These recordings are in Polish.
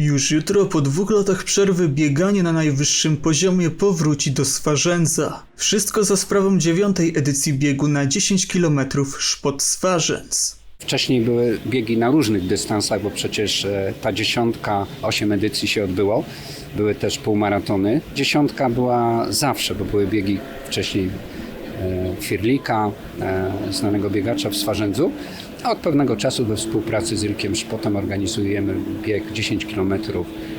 Już jutro po dwóch latach przerwy bieganie na najwyższym poziomie powróci do Swarzędza. Wszystko za sprawą dziewiątej edycji biegu na 10 km Szpot Swarzędz. Wcześniej były biegi na różnych dystansach, bo przecież e, ta dziesiątka, osiem edycji się odbyło. Były też półmaratony. Dziesiątka była zawsze, bo były biegi wcześniej e, Firlika, e, znanego biegacza w Swarzędzu. A od pewnego czasu we współpracy z Ilkiem Szpotem organizujemy bieg 10 km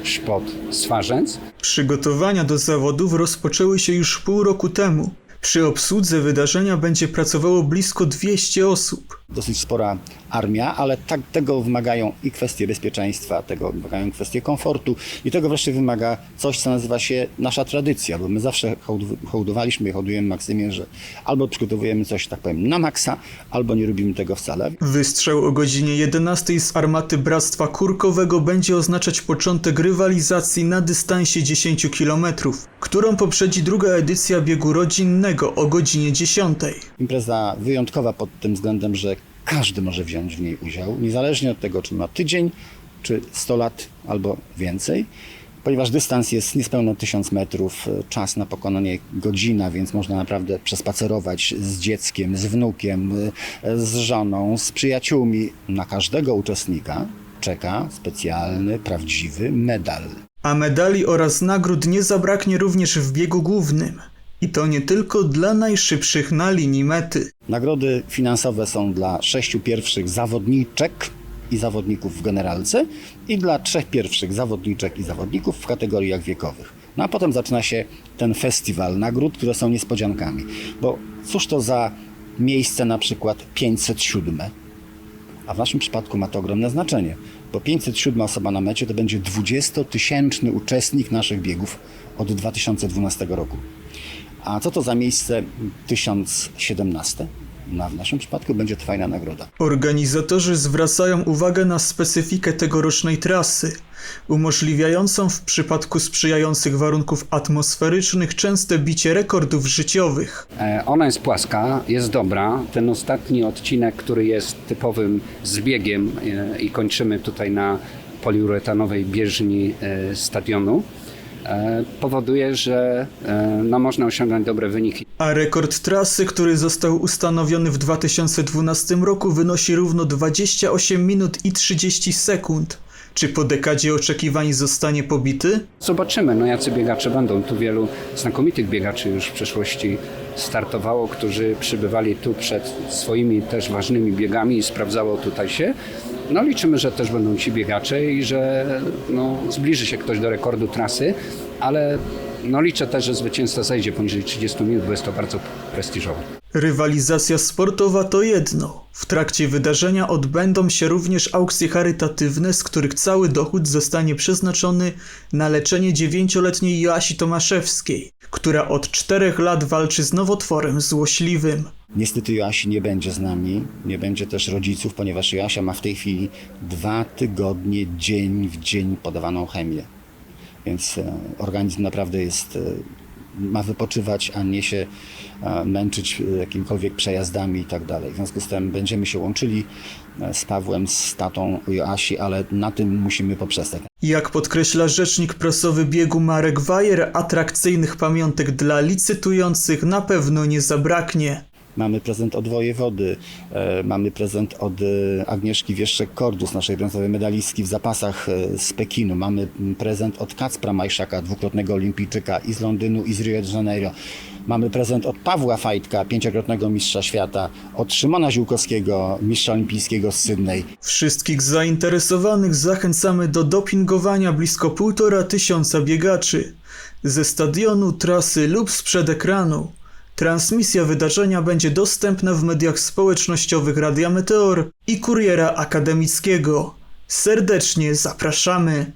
Szpot Swarzędz. Przygotowania do zawodów rozpoczęły się już pół roku temu. Przy obsłudze wydarzenia będzie pracowało blisko 200 osób. Dosyć spora armia, ale tak, tego wymagają i kwestie bezpieczeństwa, tego wymagają kwestie komfortu i tego wreszcie wymaga coś, co nazywa się nasza tradycja, bo my zawsze hołd- hołdowaliśmy i hołdujemy Maksymie, że albo przygotowujemy coś, tak powiem, na maksa, albo nie robimy tego wcale. Wystrzał o godzinie 11 z armaty Bractwa Kurkowego będzie oznaczać początek rywalizacji na dystansie 10 km, którą poprzedzi druga edycja biegu rodzinnego o godzinie 10. Impreza wyjątkowa pod tym względem, że każdy może wziąć w niej udział, niezależnie od tego, czy ma tydzień, czy 100 lat albo więcej. Ponieważ dystans jest niespełna 1000 metrów, e, czas na pokonanie godzina, więc można naprawdę przespacerować z dzieckiem, z wnukiem, e, z żoną, z przyjaciółmi. Na każdego uczestnika czeka specjalny, prawdziwy medal. A medali oraz nagród nie zabraknie również w biegu głównym. I to nie tylko dla najszybszych na linii mety. Nagrody finansowe są dla sześciu pierwszych zawodniczek i zawodników w generalce i dla trzech pierwszych zawodniczek i zawodników w kategoriach wiekowych. No a potem zaczyna się ten festiwal nagród, które są niespodziankami. Bo cóż to za miejsce na przykład 507? A w naszym przypadku ma to ogromne znaczenie, bo 507 osoba na mecie to będzie 20-tysięczny uczestnik naszych biegów od 2012 roku. A co to za miejsce 1017? No, w naszym przypadku będzie to fajna nagroda. Organizatorzy zwracają uwagę na specyfikę tegorocznej trasy, umożliwiającą w przypadku sprzyjających warunków atmosferycznych częste bicie rekordów życiowych. E, Ona jest płaska, jest dobra. Ten ostatni odcinek, który jest typowym zbiegiem e, i kończymy tutaj na poliuretanowej bieżni e, stadionu, powoduje, że e, no, można osiągnąć dobre wyniki. A rekord trasy, który został ustanowiony w 2012 roku, wynosi równo 28 minut i 30 sekund. Czy po dekadzie oczekiwań zostanie pobity? Zobaczymy, no jacy biegacze będą. Tu wielu znakomitych biegaczy już w przeszłości startowało, którzy przybywali tu przed swoimi też ważnymi biegami i sprawdzało tutaj się. No liczymy, że też będą ci biegacze i że no, zbliży się ktoś do rekordu trasy, ale no liczę też, że zwycięzca zejdzie poniżej 30 minut, bo jest to bardzo prestiżowe. Rywalizacja sportowa to jedno. W trakcie wydarzenia odbędą się również aukcje charytatywne, z których cały dochód zostanie przeznaczony na leczenie dziewięcioletniej Joasi Tomaszewskiej, która od czterech lat walczy z nowotworem złośliwym. Niestety Joasi nie będzie z nami, nie będzie też rodziców, ponieważ Joasia ma w tej chwili dwa tygodnie dzień w dzień podawaną chemię. Więc e, organizm naprawdę jest, e, ma wypoczywać, a nie się e, męczyć jakimikolwiek przejazdami i tak dalej. W związku z tym będziemy się łączyli z Pawłem, z tatą Joasi, ale na tym musimy poprzestać. Jak podkreśla rzecznik prasowy biegu Marek Wajer, atrakcyjnych pamiątek dla licytujących na pewno nie zabraknie. Mamy prezent od wojewody, e, mamy prezent od e, Agnieszki Wieszczek-Kordus, naszej brązowej medalistki w zapasach e, z Pekinu. Mamy prezent od Kacpra Majszaka, dwukrotnego olimpijczyka i z Londynu i z Rio de Janeiro. Mamy prezent od Pawła Fajtka, pięciokrotnego mistrza świata, od Szymona Ziółkowskiego, mistrza olimpijskiego z Sydney. Wszystkich zainteresowanych zachęcamy do dopingowania blisko półtora tysiąca biegaczy ze stadionu, trasy lub sprzed ekranu. Transmisja wydarzenia będzie dostępna w mediach społecznościowych Radia Meteor i Kuriera Akademickiego. Serdecznie zapraszamy!